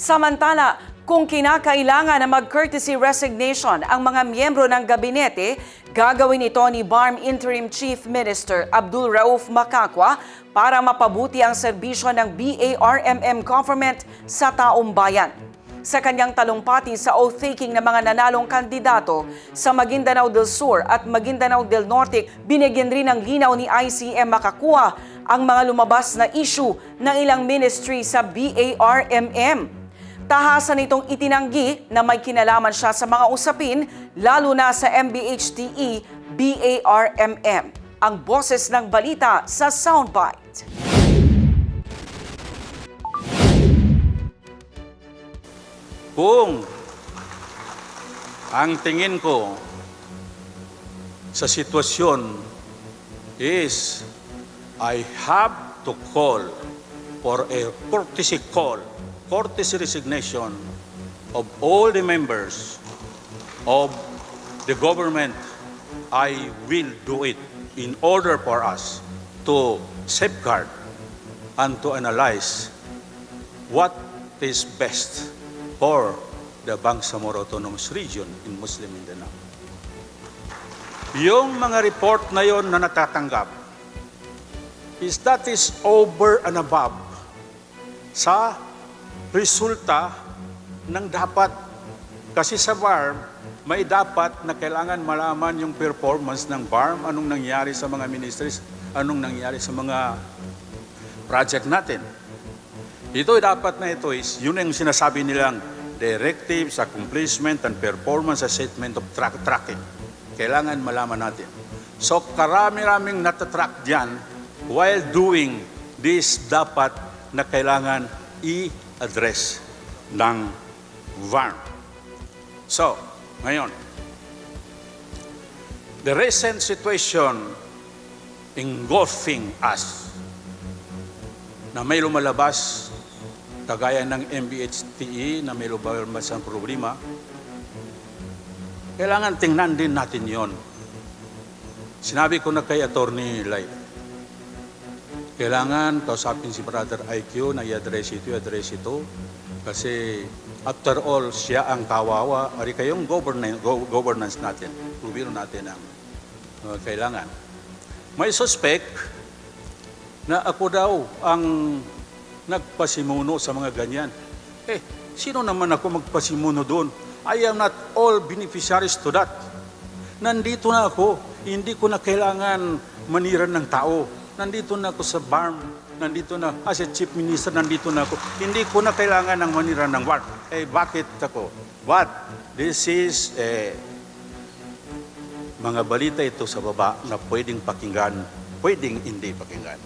Samantala, kung kinakailangan na mag-courtesy resignation ang mga miyembro ng gabinete, gagawin ito ni BARM Interim Chief Minister Abdul Rauf Makakwa para mapabuti ang serbisyo ng BARMM government sa taong bayan. Sa kanyang talumpati sa oath-taking ng mga nanalong kandidato sa Maguindanao del Sur at Maguindanao del Norte, binigyan rin ng linaw ni ICM Makakua ang mga lumabas na issue ng ilang ministry sa BARMM. Tahasan nitong itinanggi na may kinalaman siya sa mga usapin lalo na sa MBHTE BARMM. Ang boses ng balita sa Soundbite. Kung ang tingin ko sa sitwasyon is I have to call for a courtesy call, courtesy resignation of all the members of the government, I will do it in order for us to safeguard and to analyze what is best for the Bangsamoro Autonomous Region in Muslim Mindanao. Yung mga report na yon na natatanggap is that is over and above sa resulta ng dapat kasi sa BARM may dapat na kailangan malaman yung performance ng BARM, anong nangyari sa mga ministries, anong nangyari sa mga project natin. Ito dapat na ito is, yun ang sinasabi nilang directives, accomplishment, and performance assessment of track tracking. Kailangan malaman natin. So karami-raming natatrack dyan while doing this dapat na kailangan i-address ng VARM. So, ngayon, the recent situation engulfing us na may lumalabas kagaya ng MBHTE na may lumalabas ang problema, kailangan tingnan din natin yon. Sinabi ko na kay Attorney Lai, kailangan kausapin si Brother IQ na i-address ito, i-address ito, kasi after all, siya ang kawawa, ari kayong governance, go- governance natin, gobyerno natin ang uh, kailangan. May suspect na ako daw ang nagpasimuno sa mga ganyan. Eh, sino naman ako magpasimuno doon? I am not all beneficiaries to that. Nandito na ako, hindi ko na kailangan maniran ng tao. Nandito na ako sa BARM, nandito na, as a chief minister, nandito na ako. Hindi ko na kailangan ng maniran ng BARM. Eh, bakit ako? But, this is, eh, mga balita ito sa baba na pwedeng pakinggan, pwedeng hindi pakinggan.